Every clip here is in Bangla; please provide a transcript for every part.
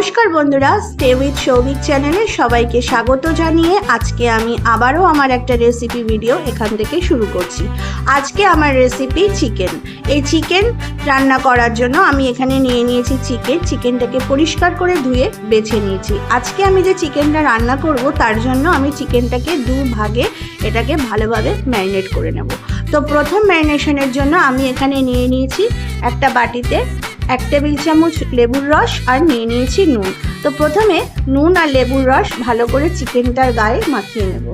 নমস্কার বন্ধুরা স্টে উইথ সৌভিক চ্যানেলে সবাইকে স্বাগত জানিয়ে আজকে আমি আবারও আমার একটা রেসিপি ভিডিও এখান থেকে শুরু করছি। আজকে আমার রেসিপি চিকেন এই চিকেন রান্না করার জন্য আমি এখানে নিয়ে নিয়েছি চিকেন চিকেনটাকে পরিষ্কার করে ধুয়ে বেছে নিয়েছি। আজকে আমি যে চিকেনটা রান্না করব, তার জন্য আমি চিকেনটাকে দু ভাগে এটাকে ভালোভাবে ম্যারিনেট করে নেব। তো প্রথম ম্যারিনেশনের জন্য আমি এখানে নিয়ে নিয়েছি একটা বাটিতে এক টেবিল চামচ লেবুর রস আর নিয়ে নিয়েছি নুন। তো প্রথমে নুন আর লেবুর রস ভালো করে চিকেনটার গায়ে মাখিয়ে নেব।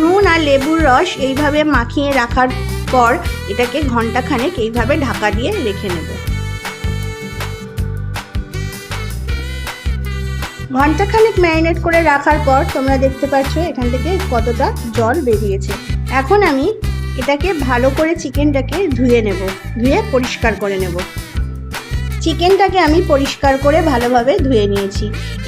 নুন আর লেবুর রস এইভাবে মাখিয়ে রাখার পর এটাকে ঘন্টাখানেক এইভাবে ঢাকা দিয়ে রেখে নেব। ঘন্টাখানেক ম্যারিনেট করে রাখার পর তোমরা দেখতে পাচ্ছ এখান থেকে কতটা জল বেরিয়েছে। এখন আমি এটাকে ভালো করে চিকেনটাকে ধুয়ে নেব, ধুয়ে পরিষ্কার করে নেব। চিকেনটাকে আমি পরিষ্কার করে ভালোভাবে ধুয়ে নিয়েছি।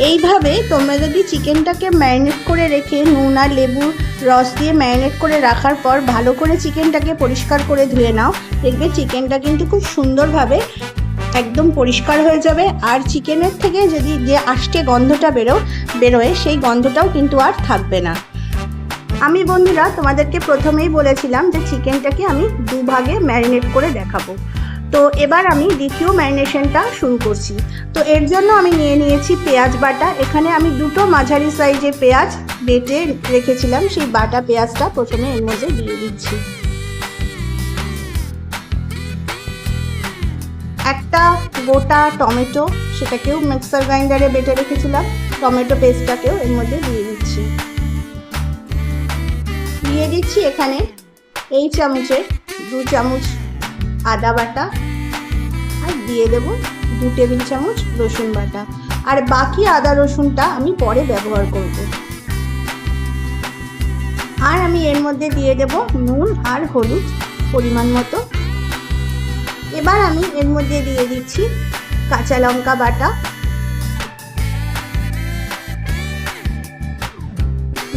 এইভাবে তোমরা যদি চিকেনটাকে ম্যারিনেট করে রেখে নুন আর লেবুর রস দিয়ে ম্যারিনেট করে রাখার পর ভালো করে চিকেনটাকে পরিষ্কার করে ধুয়ে নাও, দেখবে চিকেনটা কিন্তু খুব সুন্দরভাবে একদম পরিষ্কার হয়ে যাবে। আর চিকেনের থেকে যদি যে আষ্টে গন্ধটা বেরো, বেরোয়, সেই গন্ধটাও কিন্তু আর থাকবে না। আমি বন্ধুরা, তোমাদেরকে প্রথমেই বলেছিলাম যে চিকেনটাকে আমি দুভাগে ম্যারিনেট করে দেখাবো। তো এবার আমি দ্বিতীয় ম্যারিনেশনটা শুরু করছি। তো এর জন্য আমি নিয়ে নিয়েছি পেঁয়াজ বাটা। এখানে আমি দুটো মাঝারি সাইজে পেঁয়াজ বেটে রেখেছিলাম। সেই বাটা পেঁয়াজটা প্রথমে এর মধ্যে দিয়ে দিচ্ছি। একটা গোটা টমেটো সেটাকেও মিক্সার গ্রাইন্ডারে বেটে রেখেছিলাম। টমেটো পেস্টটাকেও এর মধ্যে দিয়ে দিচ্ছি। দিয়ে দিচ্ছি এখানে এই চামচের দু চামচ আদা বাটা আর দিয়ে দেব দু টেবিল চামচ রসুন বাটা। আর বাকি আদা রসুনটা আমি পরে ব্যবহার করব। আর আমি এর মধ্যে দিয়ে দেব নুন আর হলুদ পরিমাণ মতো। এবার আমি এর মধ্যে দিয়ে দিচ্ছি কাঁচা লঙ্কা বাটা।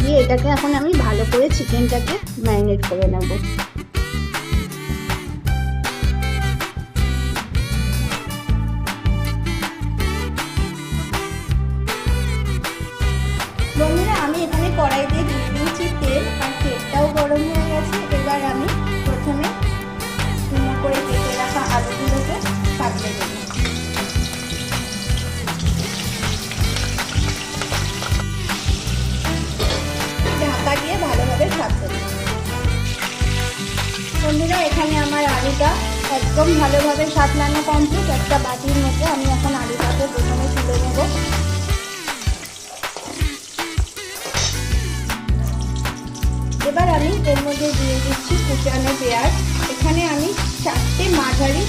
দিয়ে এটাকে এখন আমি ভালো করে চিকেনটাকে ম্যারিনেট করে নেব। দেবো বন্ধুরা, এখানে আমার আলুটা একদম ভালোভাবে সাতলানো কমপ্লিট একটা বাটির মধ্যে আমি এখন আলুটাকে প্রথমে তুলে নেব। এবার আমি এর মধ্যে দিয়ে দিচ্ছি কুচানো পেঁয়াজ। এখানে আমি চারটে মাঝারি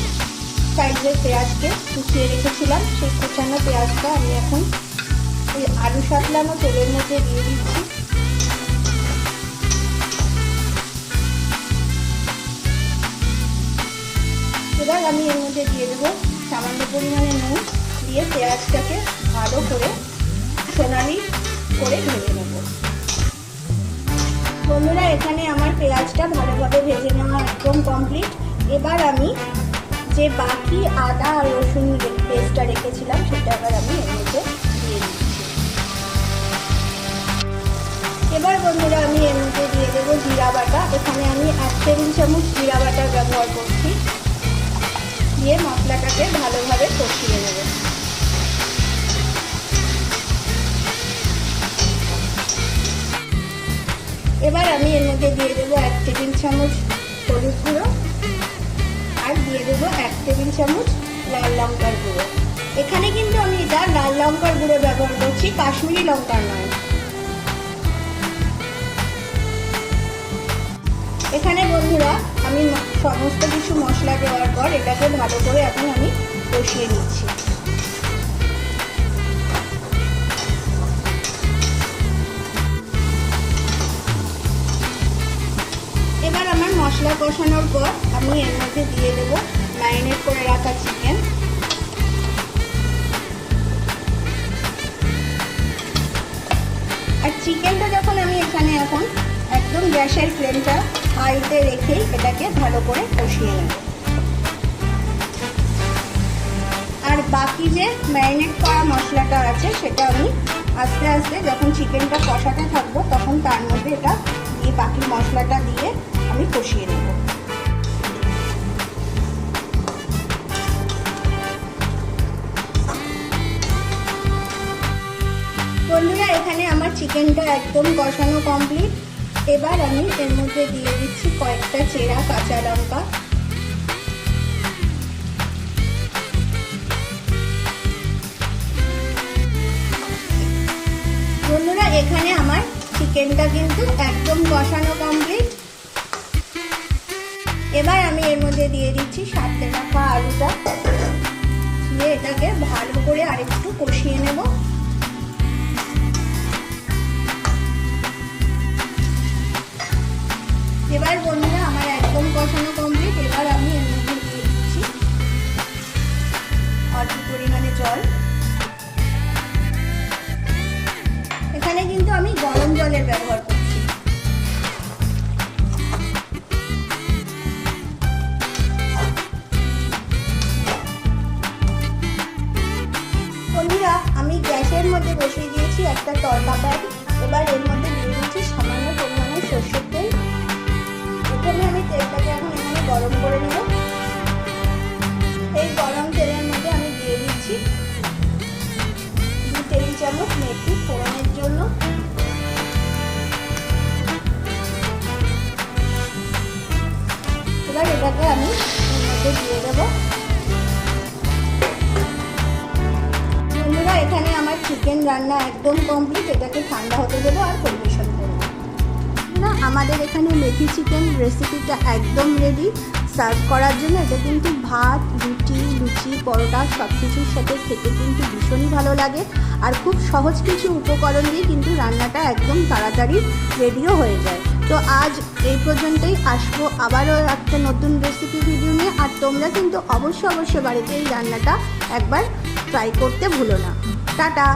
সাইজের পেঁয়াজকে কুচিয়ে রেখেছিলাম। সেই কুচানো পেঁয়াজটা আমি এখন আলু সাতলানো তেলের মধ্যে দিয়ে দিচ্ছি। আমি এর মধ্যে দিয়ে দেবো সামান্য পরিমাণে নুন দিয়ে পেঁয়াজটাকে ভালো করে সোনালি করে ভেজে নেব। বন্ধুরা, এখানে আমার পেঁয়াজটা ভালোভাবে ভেজে নেওয়া একদম কমপ্লিট এবার আমি যে বাকি আদা আর রসুন পেস্টটা রেখেছিলাম, সেটা এবার আমি এর মধ্যে দিয়ে দিচ্ছি। এবার বন্ধুরা, আমি এর মধ্যে দিয়ে দেবো জিরা বাটা। এখানে আমি এক টেবিল চামচ জিরা বাটা ব্যবহার করছি। দিয়ে মশলাটাকে ভালোভাবে কষিয়ে নেব। এবার আমি এর মধ্যে দিয়ে দেবো এক টেবিল চামচ হলুদ গুঁড়ো আর দিয়ে দেবো এক টেবিল চামচ লাল লঙ্কার গুঁড়ো। এখানে কিন্তু আমি এটা লাল লঙ্কার গুঁড়ো ব্যবহার করছি কাশ্মীরি লঙ্কার নয়। এখানে বন্ধুরা আমি সমস্ত কিছু মশলা দেওয়ার পর এটাকে ভালো করে এখন আমি কষিয়ে নিচ্ছি। এবার আমার মশলা কষানোর পর আমি এর মধ্যে দিয়ে দেবো ম্যারিনেট করে রাখা চিকেন। আর চিকেনটা যখন আমি এখানে এখন একদম গ্যাসের ফ্লেমটা হাইতে রেখেই এটাকে ভালো করে কষিয়ে নেব। আর বাকি যে ম্যারিনেট করা মশলাটা আছে, সেটা আমি আস্তে আস্তে যখন চিকেনটা কষাতে থাকব, তখন তার মধ্যে এটা দিয়ে বাকি মশলাটা দিয়ে আমি কষিয়ে নেব। বন্ধুরা, এখানে আমার চিকেনটা একদম কষানো কমপ্লিট এবার আমি এর মধ্যে দিয়ে দিচ্ছি কয়েকটা চেরা কাঁচা লঙ্কা। বন্ধুরা, এখানে আমার চিকেনটা কিন্তু একদম কষানো কমপ্লিট এবার আমি এর মধ্যে দিয়ে দিচ্ছি সাতটে রাখা আলুটা। দিয়ে এটাকে ভালো করে আরেকটু কষিয়ে নেব। এবার বন্ধুরা, আমার একদম কষানো কমপ্লিট এবার আমি এর মধ্যে দিয়ে দিচ্ছি অল্প পরিমাণে জল। এখানে কিন্তু আমি গরম জলের ব্যবহার করছি। আমি গ্যাসের মধ্যে বসিয়ে দিয়েছি একটা তরকা প্যান আমি দিয়ে দেবো। বন্ধুরা, এখানে আমার চিকেন রান্না একদম কমপ্লিট এটাকে ঠান্ডা হতে দেবো আর পরিবেশন করব। না আমাদের এখানে মেথি চিকেন রেসিপিটা একদম রেডি সার্ভ করার জন্য এটা কিন্তু ভাত, রুটি, লুচি, পরোটা সব কিছুর সাথে খেতে কিন্তু ভীষণই ভালো লাগে। আর খুব সহজ কিছু উপকরণ দিয়ে কিন্তু রান্নাটা একদম তাড়াতাড়ি রেডিও হয়ে যায়। তো আজ এই পর্যন্তই আসব আবারও একটা নতুন রেসিপি ভিডিও নিয়ে। আর তোমরা কিন্তু অবশ্যই অবশ্যই বাড়িতে এই রান্নাটা একবার ট্রাই করতে ভুলো না। টাটা!